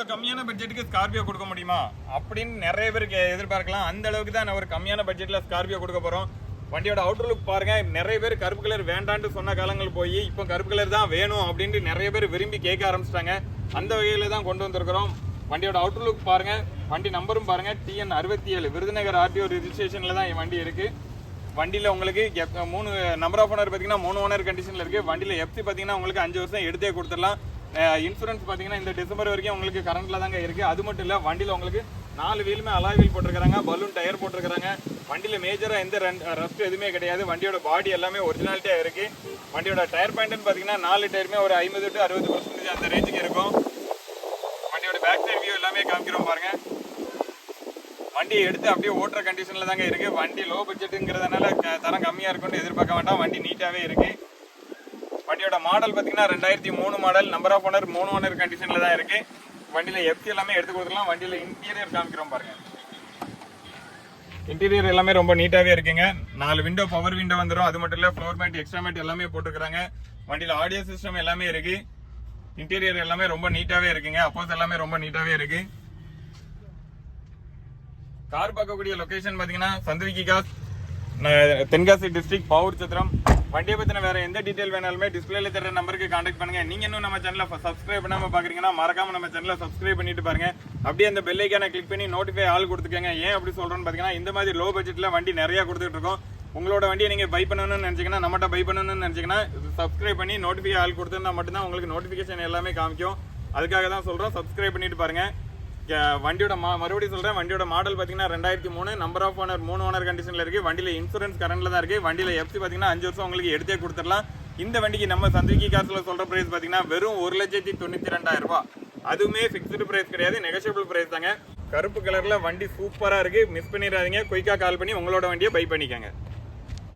இவ்வளோ கம்மியான பட்ஜெட்டுக்கு ஸ்கார்பியோ கொடுக்க முடியுமா? அப்படின்னு நிறைய பேருக்கு எதிர்பார்க்கலாம். அந்த அளவுக்கு தான் நான் ஒரு கம்மியான பட்ஜெட்டில் ஸ்கார்பியோ கொடுக்க போகிறோம் வண்டியோட அவுட்டர் லுக் பாருங்க. நிறைய பேர் கருப்பு கலர் வேண்டான்னு சொன்ன காலங்கள் போய் இப்போ கருப்பு கலர் தான் வேணும் அப்படின்ட்டு நிறைய பேர் விரும்பி கேட்க ஆரம்பிச்சிட்டாங்க. அந்த வகையில் தான் கொண்டு வந்திருக்கிறோம். வண்டியோட அவுட்டர் லுக் பாருங்க. வண்டி நம்பரும் பாருங்க. டிஎன் அறுபத்தி ஏழு விருதுநகர் ஆர்டிஓ ரிஜிஸ்ட்ரேஷனில் தான் என் வண்டி இருக்கு. வண்டியில் உங்களுக்கு எப்- மூணு நம்பர் ஆஃப் ஓனர் பார்த்தீங்கன்னா மூணு ஓனர் கண்டிஷனில் இருக்குது வண்டியில் எஃப்சி பார்த்தீங்கன்னா உங்களுக்கு அஞ்சு வருஷம் எடுத்தே கொடுத்துடலாம். இன்சூரன்ஸ் பார்த்தீங்கன்னா இந்த டிசம்பர் வரைக்கும் உங்களுக்கு கரண்ட்டில் தாங்க இருக்குது அது மட்டும் இல்லை வண்டியில் உங்களுக்கு நாலு வீலுமே அலாய் வீல் போட்டிருக்கிறாங்க பலூன் டயர் போட்டிருக்கிறாங்க. வண்டியில் மேஜராக எந்த ரஸ்ட் எதுவுமே கிடையாது. வண்டியோட பாடி எல்லாமே ஒரிஜினாலிட்டியாக இருக்குது வண்டியோட டயர் பாயிண்ட்னு பார்த்தீங்கன்னா நாலு டயருமே ஒரு ஐம்பது டு அறுபது பர்சன்டேஜ் அந்த ரேஞ்சுக்கு இருக்கும். வண்டியோட பேக் சைட் வியூ எல்லாமே காமிக்கிறோம் பாருங்கள் வண்டியை எடுத்து அப்படியே ஓட்டுற கண்டிஷனில் தாங்க இருக்குது வண்டி லோ பட்ஜெட்டுங்கிறதுனால தரம் கம்மியாக இருக்கும்னு எதிர்பார்க்க வேண்டாம். வண்டி நீட்டாகவே இருக்குது வண்டியோட மாடல் பார்த்தீங்கன்னா ரெண்டாயிரத்தி மூணு மாடல் நம்பர் ஆஃப் ஓனர் மூணு ஓனர் கண்டிஷனில் தான் இருக்கு. வண்டியில் எஃப்சி எல்லாமே எடுத்து கொடுத்துக்கலாம் வண்டியில் இன்டீரியர் காமிக்கிறோம் பாருங்க. இன்டீரியர் எல்லாமே ரொம்ப நீட்டாகவே இருக்குங்க. நாலு விண்டோ பவர் விண்டோ வந்துடும் அது மட்டும் இல்லை ஃப்ளோர் மேட் எக்ஸ்ட்ரா மேட் எல்லாமே போட்டுக்கிறாங்க. வண்டியில் ஆடியோ சிஸ்டம் எல்லாமே இருக்கு. இன்டீரியர் எல்லாமே ரொம்ப நீட்டாகவே இருக்குங்க. அப்போஸ் எல்லாமே ரொம்ப நீட்டாகவே இருக்கு. கார் பார்க்கக்கூடிய லொக்கேஷன் பார்த்தீங்கன்னா சந்தவிக்கி காஸ் தென்காசி டிஸ்ட்ரிக்ட் பவுர் சத்திரம். வண்டியை பற்றின வேறு எந்த டீட்டெயில் வேணாலுமே டிஸ்பிளேல தர நம்பருக்கு காண்டாக்ட் பண்ணுங்க. நீங்க இன்னும் நம்ம சேனலை சப்ஸ்கிரைப் பண்ணாமல் பார்க்குறீங்கன்னா மறக்காம நம்ம சேனலை சப்ஸ்கிரைப் பண்ணிட்டு பாருங்க. அப்படியே அந்த பெல்லைக்கான கிளிக் பண்ணி நோட்டிஃபை ஆள் கொடுத்துக்கோங்க. ஏன் அப்படி சொல்கிறோன்னு பார்த்தீங்கன்னா இந்த மாதிரி லோ பட்ஜெட்டில் வண்டி நிறையா கொடுத்துட்டு இருக்கோம். உங்களோட வண்டியை நீங்கள் பை பண்ணணும்னு நினச்சிங்கன்னா நம்மகிட்ட பை பண்ணணும்னு நினச்சிங்கன்னா சப்ஸ்கிரைப் பண்ணி நோட்டிஃபை ஆள் கொடுத்துருந்தா மட்டும்தான் உங்களுக்கு நோட்டிஃபிகேஷன் எல்லாமே காமிக்கும். அதுக்காக தான் சொல்கிறோம் சப்ஸ்கிரைப் பண்ணிட்டு பாருங்கள் வண்டியோட மா மறுபடியும் சொல்றேன் வண்டியோட மாடல் பார்த்தீங்கன்னா ரெண்டாயிரத்தி மூணு நம்பர் ஆஃப் ஓனர் மூணு ஓனர் கண்டிஷனில் இருக்கு. வண்டியில் இன்சூரன்ஸ் கரண்டில் தான் இருக்கு. வண்டியில் எஃப்சி பார்த்தீங்கன்னா அஞ்சு வருஷம் உங்களுக்கு எடுத்தே கொடுத்துடலாம். இந்த வண்டிக்கு நம்ம சந்திரிக்கி காசில் சொல்கிற ப்ரைஸ் பார்த்தீங்கன்னா வெறும் ஒரு லட்சத்தி தொண்ணூற்றி ரெண்டாயிரம் ரூபாய். அதுவுமே ஃபிக்ஸ்டு ப்ரைஸ் கிடையாது நெகோஷியபிள் ப்ரைஸ் தாங்க. கருப்பு கலரில் வண்டி சூப்பராக இருக்குது மிஸ் பண்ணிடாதீங்க. குயிக்காக கால் பண்ணி உங்களோட வண்டியை பை பண்ணிக்கங்க.